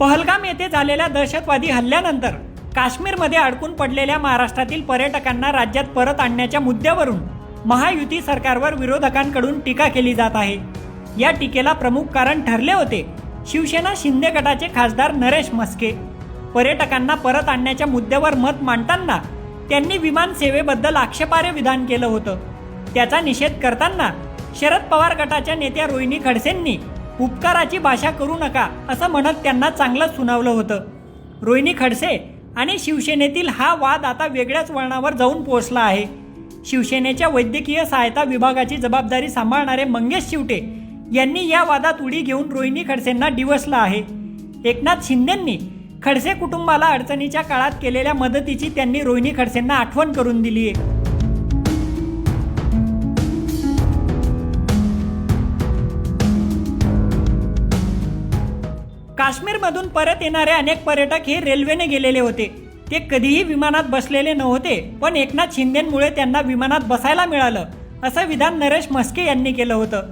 पहलगाम येथे झालेल्या दहशतवादी हल्ल्यानंतर काश्मीरमध्ये अडकून पडलेल्या महाराष्ट्रातील पर्यटकांना राज्यात परत आणण्याच्या मुद्द्यावरून महायुती सरकारवर विरोधकांकडून टीका केली जात आहे. या टीकेला प्रमुख कारण ठरले होते शिवसेना शिंदे गटाचे खासदार नरेश मस्के पर्यटकांना परत आणण्याच्या मुद्द्यावर मत मांडताना त्यांनी विमान सेवेबद्दल आक्षेपार्ह विधान केलं होतं. त्याचा निषेध करताना शरद पवार गटाच्या नेत्या रोहिणी खडसेंनी उपकाराची भाषा करू नका असं म्हणत त्यांना चांगलंच सुनावलं होतं. रोहिणी खडसे आणि शिवसेनेतील हा वाद आता वेगळ्याच वळणावर जाऊन पोहोचला आहे. शिवसेनेच्या वैद्यकीय सहायता विभागाची जबाबदारी सांभाळणारे मंगेश शिवटे यांनी या वादात उडी घेऊन रोहिणी खडसेंना डिवसलं आहे. एकनाथ शिंदेंनी खडसे कुटुंबाला अडचणीच्या काळात केलेल्या मदतीची त्यांनी रोहिणी खडसेंना आठवण करून दिली आहे काश्मीरमधून परत येणारे अनेक पर्यटक हे रेल्वेने गेलेले होते. ते कधीही विमानात बसलेले नव्हते पण एकनाथ शिंदेमुळे त्यांना विमानात बसायला मिळालं असं विधान नरेश मस्के यांनी केलं होतं.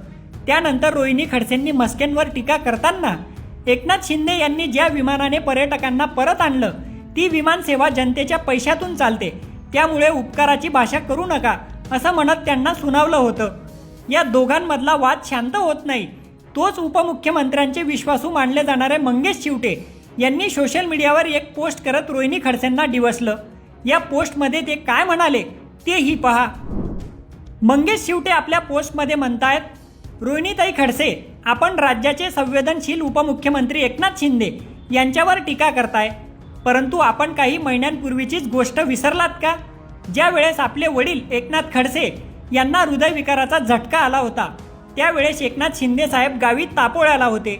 त्यानंतर रोहिणी खडसेंनी मस्केंवर टीका करताना एकनाथ शिंदे यांनी ज्या विमानाने पर्यटकांना परत आणलं ती विमानसेवा जनतेच्या पैशातून चालते. त्यामुळे उपकाराची भाषा करू नका असं म्हणत त्यांना सुनावलं होतं. या दोघांमधला वाद शांत होत नाही. तोच उपमुख्यमंत्र्यांचे विश्वासू मानले जाणारे मंगेश शिवटे यांनी सोशल मीडियावर एक पोस्ट करत रोहिणी खडसेंना डिवसलं. या पोस्टमध्ये ते काय म्हणाले तेही पहा. मंगेश शिवटे आपल्या पोस्टमध्ये म्हणतायत रोहिणीताई खडसे आपण राज्याचे संवेदनशील उपमुख्यमंत्री एकनाथ शिंदे यांच्यावर टीका करताय परंतु आपण काही महिन्यांपूर्वीचीच गोष्ट विसरलात का? ज्या वेळेस आपले वडील एकनाथ खडसे यांना हृदयविकाराचा झटका आला होता त्यावेळेस एकनाथ शिंदे साहेब गावी तापोळ्याला होते.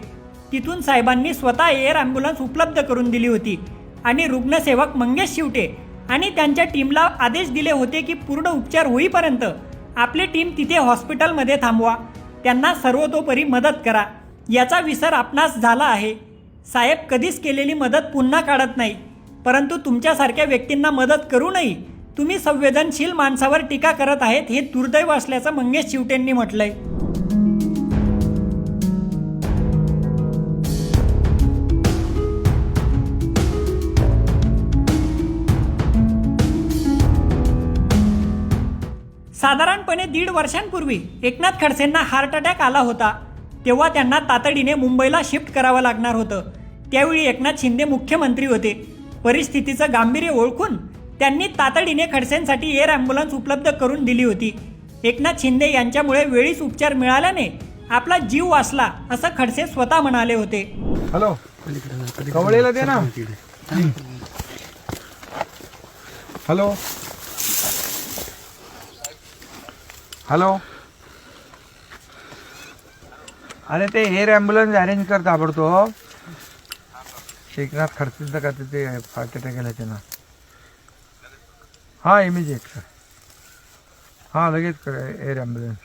तिथून साहेबांनी स्वतः एअर ॲम्ब्युलन्स उपलब्ध करून दिली होती आणि रुग्णसेवक मंगेश शिवटे आणि त्यांच्या टीमला आदेश दिले होते की पूर्ण उपचार होईपर्यंत आपली टीम तिथे हॉस्पिटलमध्ये थांबवा. त्यांना सर्वतोपरी मदत करा. याचा विसर आपणास झाला आहे. साहेब कधीच केलेली मदत पुन्हा काढत नाही. परंतु तुमच्यासारख्या व्यक्तींना मदत करूनही तुम्ही संवेदनशील माणसावर टीका करत आहेत हे दुर्दैव असल्याचं मंगेश शिवटेंनी म्हटलंय. साधारणपणे दीड वर्षांपूर्वी एकनाथ खडसेंना हार्ट अटॅक आला होता. तेव्हा त्यांना तातडीने मुंबईला शिफ्ट करावं लागणार होतं. त्यावेळी एकनाथ शिंदे मुख्यमंत्री होते. परिस्थितीचं गांभीर्य ओळखून त्यांनी तातडीने खडसेंसाठी एअर ॲम्ब्युलन्स उपलब्ध करून दिली होती. एकनाथ शिंदे यांच्यामुळे वेळीच उपचार मिळाल्याने आपला जीव वाचला असं खडसे स्वतः म्हणाले होते. हॅलो. कवळेला दे ना. हॅलो. हॅलो अरे ते एअर ॲम्ब्युलन्स अरेंज कर ताबडतोब. शेखनाथ खर्चीचं का ते हार्ट अटॅक आला ना हां इमिजिएट कर हां लगेच कर एअर ॲम्ब्युलन्स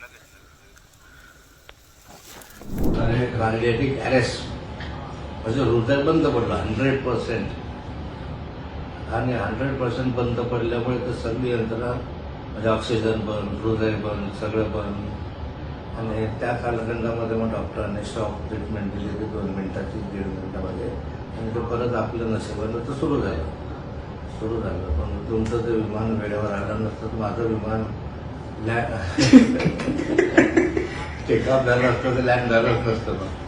आणि कार्डियाटिक अरेस्ट म्हणजे हृदय बंद पडलं हंड्रेड पर्सेंट आणि हंड्रेड पर्सेंट बंद पडल्यामुळे तर सगळी यंत्रणा म्हणजे ऑक्सिजन पण हृदय बंद सगळं पण. आणि त्या कालखंडामध्ये मग डॉक्टरांनी शॉक ट्रीटमेंट दिली होती दोन मिनिटाची दीड मिनिटामध्ये. आणि ते परत आपलं नशिबानं तर सुरू झालं. सुरू झालं. पण तुमचं ते विमान वेळेवर आलं नसतं तर माझं विमान लँड टेकऑफ झालं असतं तर लँड झालंच नसतं मग.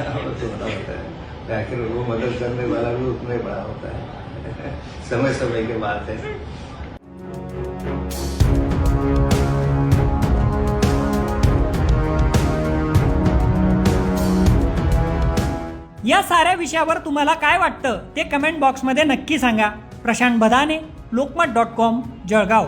तुम्हाला होता है लेकिन वो मदद करने वाला भी उतना ही बड़ा होता. है समय समय के बात है. या साऱ्या विषयावर तुम्हाला काय वाटतं ते कमेंट बॉक्समध्ये नक्की सांगा. Prashant Badane Lokmat dot com Jalgaon.